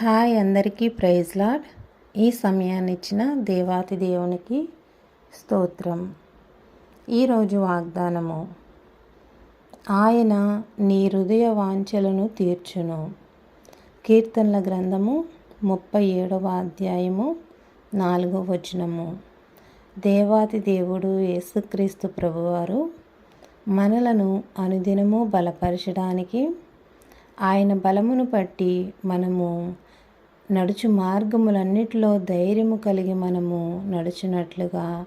Hi అందరికీ praise lord. ఈ సమయాన్ని ఇచ్చిన దేవాతి దేవునికి స్తోత్రం. ఈరోజు వాగ్దానము ఆయన నీ హృదయ వాంఛలను తీర్చును. కీర్తనల గ్రంథము ముప్పై ఏడవ అధ్యాయము నాలుగవ వచనము. దేవాతి దేవుడు యేసుక్రీస్తు ప్రభువారు మనలను అనుదినము బలపరచడానికి ఆయన బలమును బట్టి మనము నడుచు మార్గములన్నిటిలో ధైర్యము కలిగి మనము నడుచున్నట్లుగా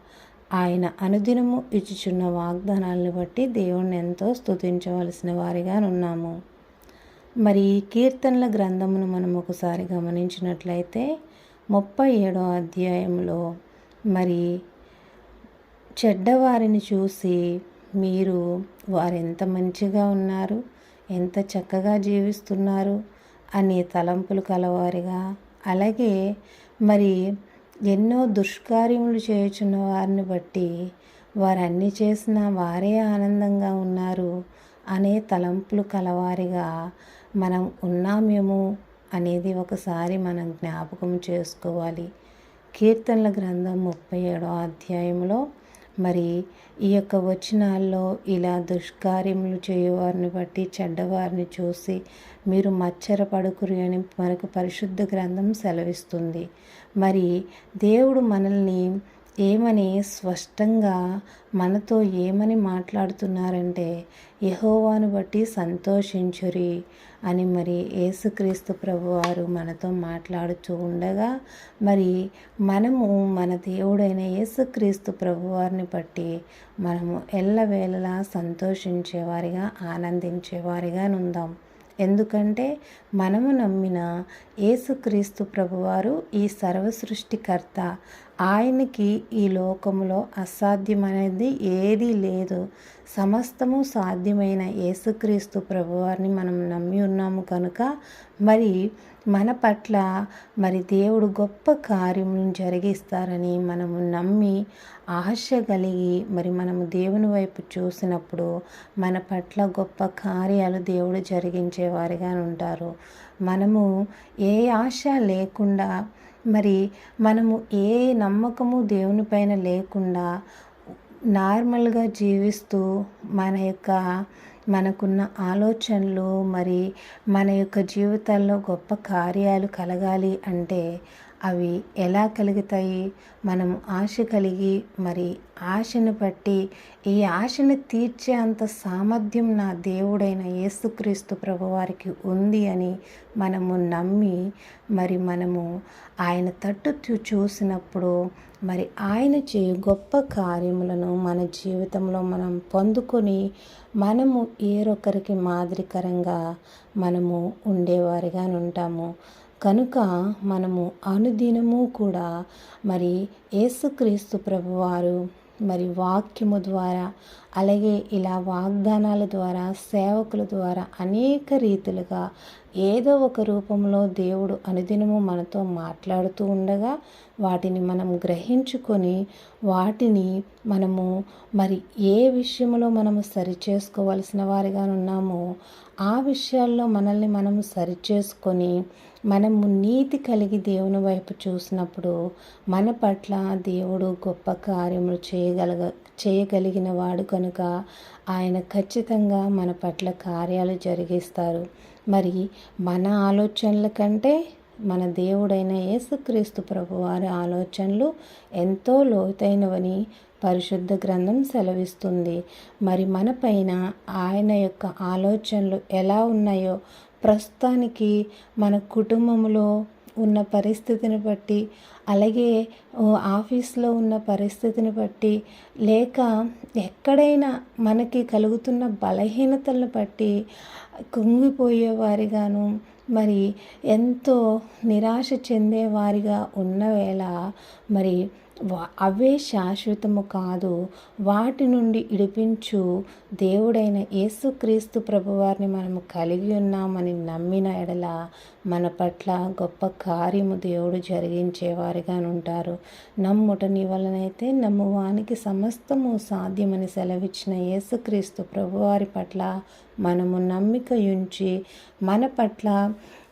ఆయన అనుదినము ఇచ్చుచున్న వాగ్దానాలను బట్టి దేవుణ్ణి ఎంతో స్తుతించవలసిన వారిగా ఉన్నాము. మరి ఈ కీర్తనల గ్రంథమును మనం ఒకసారి గమనించినట్లయితే ముప్పై ఏడో అధ్యాయంలో మరి చెడ్డవారిని చూసి మీరు వారెంత మంచిగా ఉన్నారు? ఎంత చక్కగా జీవిస్తున్నారు అనే తలంపులు కలవారిగా. అలాగే మరి ఎన్నో దుష్కార్యములు చేయుచున్న వారిని బట్టి వారన్నీ చేసిన వారే ఆనందంగా ఉన్నారు అనే తలంపులు కలవారిగా మనం ఉన్నామేమో అనేది ఒకసారి మనం జ్ఞాపకం చేసుకోవాలి. కీర్తనల గ్రంథం ముప్పై ఏడో అధ్యాయంలో మరి ఈ యొక్క వచనాల్లో ఇలా దుష్కార్యములు చేయవారిని బట్టి చెడ్డవారిని చూసి మీరు మచ్చర పడుకురు అని మనకు పరిశుద్ధ గ్రంథం సెలవిస్తుంది. మరి దేవుడు మనల్ని ఏమని స్పష్టంగా మనతో ఏమని మాట్లాడుతున్నారంటే యహోవాను బట్టి సంతోషించురి అని మరి యేసుక్రీస్తు ప్రభువారు మనతో మాట్లాడుతూ ఉండగా మరి మనము మన దేవుడైన యేసుక్రీస్తు ప్రభువారిని బట్టి మనము ఎల్లవేళలా సంతోషించేవారిగా ఆనందించేవారిగా ఉందాం ఎందుకంటే మనము నమ్మిన యేసుక్రీస్తు ప్రభువారు ఈ సర్వసృష్టికర్త ఆయనకి ఈ లోకములో అసాధ్యమనేది ఏదీ లేదు. సమస్తము సాధ్యమైన యేసుక్రీస్తు ప్రభువారిని మనం నమ్మి ఉన్నాము కనుక మరి మన పట్ల మరి దేవుడు గొప్ప కార్యములను జరిగిస్తారని మనము నమ్మి ఆశ కలిగి మరి మనము దేవుని వైపు చూసినప్పుడు మన పట్ల గొప్ప కార్యాలు దేవుడు జరిగించేవారిగా ఉంటారు మనము ఏ ఆశ లేకుండా మరి మనము ఏ నమ్మకము దేవుని పైన లేకుండా నార్మల్గా జీవిస్తూ మన యొక్క మనకున్న ఆలోచనలు మరి మన యొక్క జీవితాల్లో గొప్ప కార్యాలు కలగాలి అంటే అవి ఎలా కలుగుతాయి? మనం ఆశ కలిగి మరి ఆశను బట్టి ఈ ఆశను తీర్చే అంత సామర్థ్యం నా దేవుడైన యేసుక్రీస్తు ప్రభువారికి ఉంది అని మనము నమ్మి మరి మనము ఆయన తట్టు చూసినప్పుడు మరి ఆయన చేయు గొప్ప కార్యములను మన జీవితంలో మనం పొందుకొని మనము ఏరొకరికి మాదిరికరంగా మనము ఉండేవారిగా ఉంటాము కనుక మనము అనుదినము కూడా మరి యేసుక్రీస్తు ప్రభువారు మరి వాక్యము ద్వారా అలాగే ఇలా వాగ్దానాల ద్వారా సేవకుల ద్వారా అనేక రీతులుగా ఏదో ఒక రూపంలో దేవుడు అనుదినము మనతో మాట్లాడుతూ ఉండగా వాటిని మనం గ్రహించుకొని వాటిని మనము మరి ఏ విషయంలో మనము సరి చేసుకోవాల్సిన వారిగా ఉన్నామో ఆ విషయాల్లో మనల్ని మనము సరిచేసుకొని మనము నీతి కలిగి దేవుని వైపు చూసినప్పుడు మన పట్ల దేవుడు గొప్ప కార్యములు చేయగలగ చేయగలిగిన వాడు కనుక ఆయన ఖచ్చితంగా మన పట్ల కార్యాలు జరిగిస్తారు. మరి మన ఆలోచనల కంటే మన దేవుడైన యేసుక్రీస్తు ప్రభు వారి ఆలోచనలు ఎంతో లోతైనవని పరిశుద్ధ గ్రంథం సెలవిస్తుంది. మరి మన పైన ఆయన యొక్క ఆలోచనలు ఎలా ఉన్నాయో ప్రస్తుతానికి మన కుటుంబంలో ఉన్న పరిస్థితిని బట్టి అలాగే ఆఫీస్లో ఉన్న పరిస్థితిని బట్టి లేక ఎక్కడైనా మనకి కలుగుతున్న బలహీనతలను బట్టి కుంగిపోయేవారిగాను మరి ఎంతో నిరాశ చెందేవారిగా ఉన్న వేళ మరి అవే శాశ్వతము కాదు. వాటి నుండి ఇడిపించు దేవుడైన యేసుక్రీస్తు ప్రభువారిని మనము కలిగి ఉన్నామని నమ్మిన ఎడల మన పట్ల గొప్ప కార్యము దేవుడు జరిగించేవారిగా ఉంటారు నమ్ముటని వలనైతే నమ్మువానికి సమస్తము సాధ్యమని సెలవిచ్చిన యేసుక్రీస్తు ప్రభువారి పట్ల మనము నమ్మిక ఉంచి మన పట్ల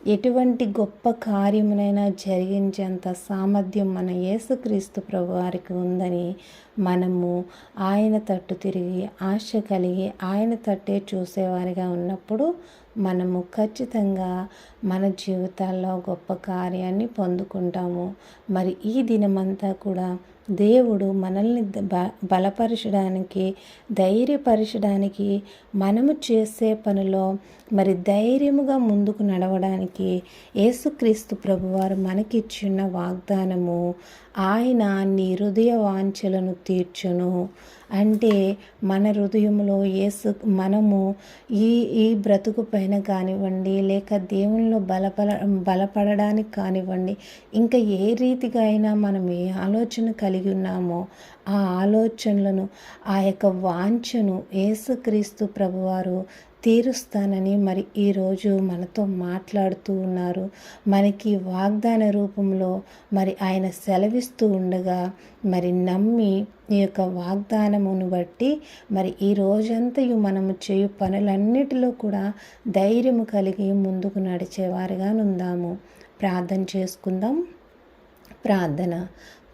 ఎటువంటి గొప్ప కార్యమునైనా జరిగించేంత సామర్థ్యం మన యేసుక్రీస్తు ప్రభువారికి ఉందని మనము ఆయన తట్టు తిరిగి ఆశ కలిగి ఆయన తట్టే చూసేవారిగా ఉన్నప్పుడు మనము ఖచ్చితంగా మన జీవితాల్లో గొప్ప కార్యాన్ని పొందుకుంటాము. మరి ఈ దినమంతా కూడా దేవుడు మనల్ని బ బలపరచడానికి ధైర్యపరచడానికి మనము చేసే పనిలో మరి ధైర్యముగా ముందుకు నడవడానికి యేసుక్రీస్తు ప్రభువారు మనకిచ్చిన వాగ్దానము ఆయన నీ హృదయ వాంఛలను తీర్చును. అంటే మన హృదయంలో యేసు మనము ఈ ఈ బ్రతుకు పైన కానివ్వండి లేక దేవునిలో బలపడ బలపడడానికి కానివ్వండి ఇంకా ఏ రీతిగా అయినా మనం ఏ ఆలోచన కలిగి కలిగి ఉన్నామో ఆ ఆలోచనలను ఆ యొక్క వాంఛను యేసుక్రీస్తు ప్రభువారు తీరుస్తానని మరి ఈరోజు మనతో మాట్లాడుతూ ఉన్నారు. మనకి వాగ్దాన రూపంలో మరి ఆయన సెలవిస్తూ ఉండగా మరి నమ్మి ఈ యొక్క వాగ్దానమును బట్టి మరి ఈ రోజంతయు మనము చేయు పనులన్నిటిలో కూడా ధైర్యము కలిగి ముందుకు నడిచేవారుగా ఉందాము ప్రార్థన చేసుకుందాం. ప్రార్థన.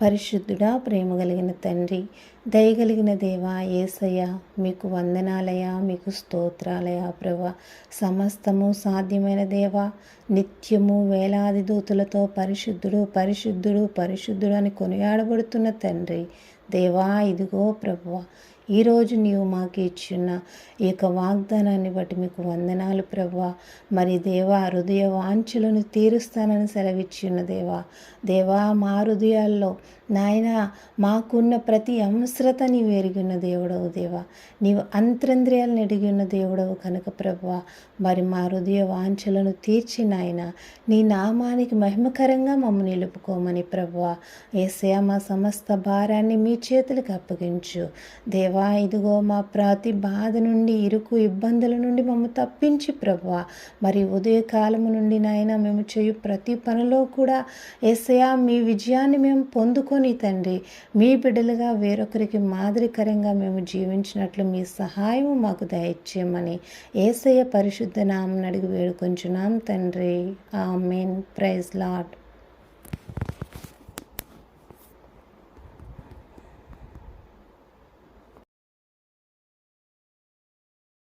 పరిశుద్ధుడా ప్రేమ కలిగిన తండ్రి దయగలిగిన దేవా ఏసయ్య మీకు వందనాలయ మీకు స్తోత్రాలయ ప్రభ. సమస్తము సాధ్యమైన దేవా నిత్యము వేలాది దూతులతో పరిశుద్ధుడు పరిశుద్ధుడు పరిశుద్ధుడు అని కొనియాడబడుతున్న తండ్రి. దేవా ఇదిగో ప్రభువ ఈరోజు నీవు మాకు ఇచ్చిన ఈ యొక్క వాగ్దానాన్ని బట్టి మీకు వందనాలు ప్రభా. మరి దేవా హృదయ వాంఛలను తీరుస్తానని సెలవిచ్చిన దేవా. దేవా మా హృదయాల్లో నాయన మాకున్న ప్రతి అంశ్రత నీవు ఎరిగిన దేవుడవు దేవా. నీవు అంతరంద్రియాలను ఎడిగిన దేవుడవు కనుక ప్రభా. మరి మా హృదయ వాంఛలను తీర్చి నాయన నీ నామానికి మహిమకరంగా మమ్మ నిలుపుకోమని ప్రభా. ఏసయా మా సమస్త భారాన్ని మీ చేతులకు అప్పగించు. దేవా ఇదిగో మా ప్రతి బాధ నుండి ఇరుకు ఇబ్బందుల నుండి మమ్మ తప్పించి ప్రభా. మరి ఉదయకాలము నుండి నాయన మేము చేయు ప్రతి పనిలో కూడా ఏసయా మీ విజయాన్ని మేము పొందుకొని తండ్రి మీ బిడ్డలుగా వేరొకరికి మాదిరికరంగా మేము జీవించినట్లు మీ సహాయం మాకు దయచేయమని ఏసయ్య పరిశుద్ధ నామం అడిగి వేడుకొంచున్నాం తండ్రి. ఆ మెయిన్ ప్రైజ్ లాట్